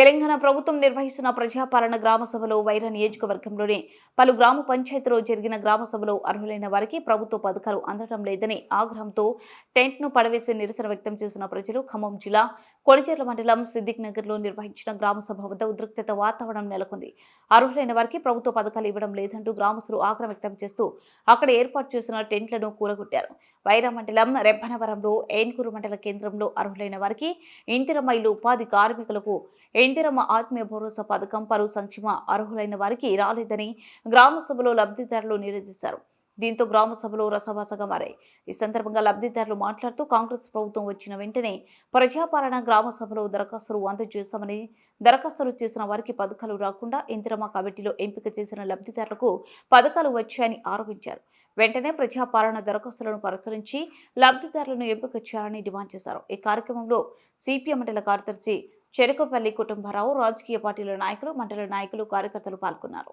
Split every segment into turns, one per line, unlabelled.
తెలంగాణ ప్రభుత్వం నిర్వహిస్తున్న ప్రజాపాలన గ్రామ సభలో వైరా నియోజకవర్గంలోని పలు గ్రామ పంచాయతీలో జరిగిన గ్రామ సభలో అర్హులైన వారికి ప్రభుత్వ పథకాలు అందడం లేదని ఆగ్రహంతో టెంట్ను పడవేసి నిరసన వ్యక్తం చేసిన ప్రజలు ఖమ్మం జిల్లా కొణిజర్ల మండలం సిద్దిక్ నగర్లో నిర్వహించిన గ్రామ సభ వద్ద ఉద్రిక్తత వాతావరణం నెలకొంది. అర్హులైన వారికి ప్రభుత్వ పథకాలు ఇవ్వడం లేదంటూ గ్రామస్తులు ఆగ్రహం వ్యక్తం చేస్తూ అక్కడ ఏర్పాటు చేసిన టెంట్లను కూరగొట్టారు వైరా మండలం రెబ్బనవరంలో ఏన్కూరు మండల కేంద్రంలో అర్హులైన వారికి ఇంటిరమైలు ఉపాధి కార్మికులకు ఇందిరమ్మ ఆత్మీయ భరోసా పథకం పలు సంక్షేమ అర్హులైన వారికి రాలేదని గ్రామ సభలో లబ్ధిదారులు నిలదీశారు దీంతో గ్రామ సభలో రసవాసగా మారాయి. ఈ సందర్భంగా లబ్ధిదారులు మాట్లాడుతూ కాంగ్రెస్ ప్రభుత్వం వచ్చిన వెంటనే ప్రజాపాలన గ్రామ సభలో దరఖాస్తులు అందజేశామని దరఖాస్తులు చేసిన వారికి పథకాలు రాకుండా ఇందిరమ్మ కమిటీలో ఎంపిక చేసిన లబ్ధిదారులకు పథకాలు వచ్చాయని ఆరోపించారు. వెంటనే ప్రజాపాలన దరఖాస్తులను పరిశీలించి లబ్ధిదారులను ఎంపిక చేయాలని డిమాండ్ చేశారు. ఈ కార్యక్రమంలో సిపిఎం మండల కార్యదర్శి చెరుకుపల్లి కుటుంబరావు రాజకీయ పార్టీల నాయకులు మండల నాయకులు కార్యకర్తలు పాల్గొన్నారు.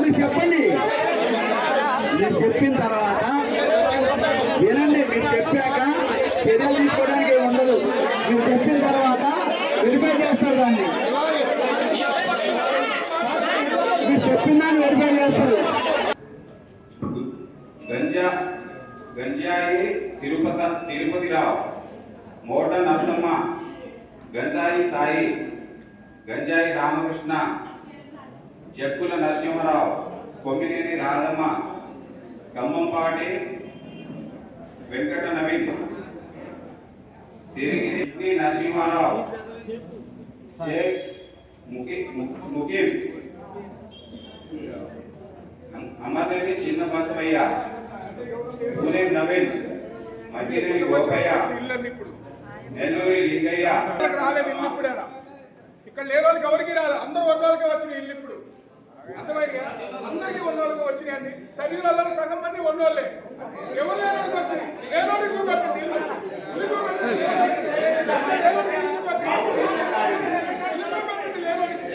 మీరు చెప్పండి మీరు చెప్పిన తర్వాత వినండి మీరు చెప్పాక చర్యలు తీసుకోవడానికి ఏమి ఉండదు. మీరు చెప్పిన తర్వాత వెరిఫై చేస్తారు దాన్ని. మీరు చెప్పిన దాన్ని వెరిఫై చేస్తారు.
గంజా గంజాయి తిరుపత తిరుపతిరావు మోట నరసమ్మ గంజాయి సాయి గంజాయి రామకృష్ణ జక్కుల నరసింహరావు కొమ్మినేని రాధమ్మ ఖమ్మంపాటి వెంకట నవీన్ సిరిగిరి నరసింహారావు షేక్ ముఖీం అమర్నేని చిన్న బసవయ్య నవీన్ మధ్యదేవి గోపయ్య
రాలేదు ఇల్లు ఇప్పుడు. ఇక్కడ లేని వాళ్ళకి ఎవరికి రాలేదు అందరు వాళ్ళకి వచ్చిన ఇల్లు ఇప్పుడు అర్థమైందా అందరికీ ఉన్న వాళ్ళకి వచ్చినాయండి చదివిన సగం మంది ఉన్న వాళ్ళే ఎవరు లేని వాళ్ళకి వచ్చినాయి లేని వాళ్ళకి చూపెట్టండి ఇల్లు ఇల్లు చూపెట్టండి లేని వాళ్ళకి. లేని వాళ్ళకి ఇల్లు చూపెట్టండి. ఇల్లు చూపెట్టండి లేని వాళ్ళకి.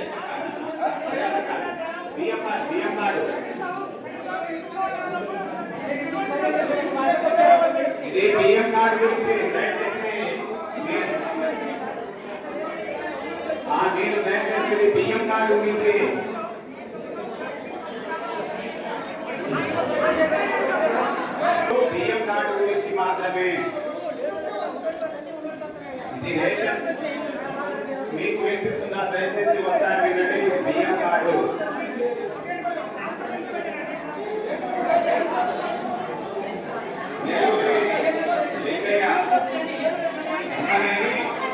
ఇది బియ్యం కార్డు గురించి మీరు దయచేసి ఇది బియ్యం కార్డు గురించి బియ్యం కార్డు గురించి మాత్రమే ఇది రేషన్ మీకు వినిపిస్తుందా దయచేసి ఒకసారి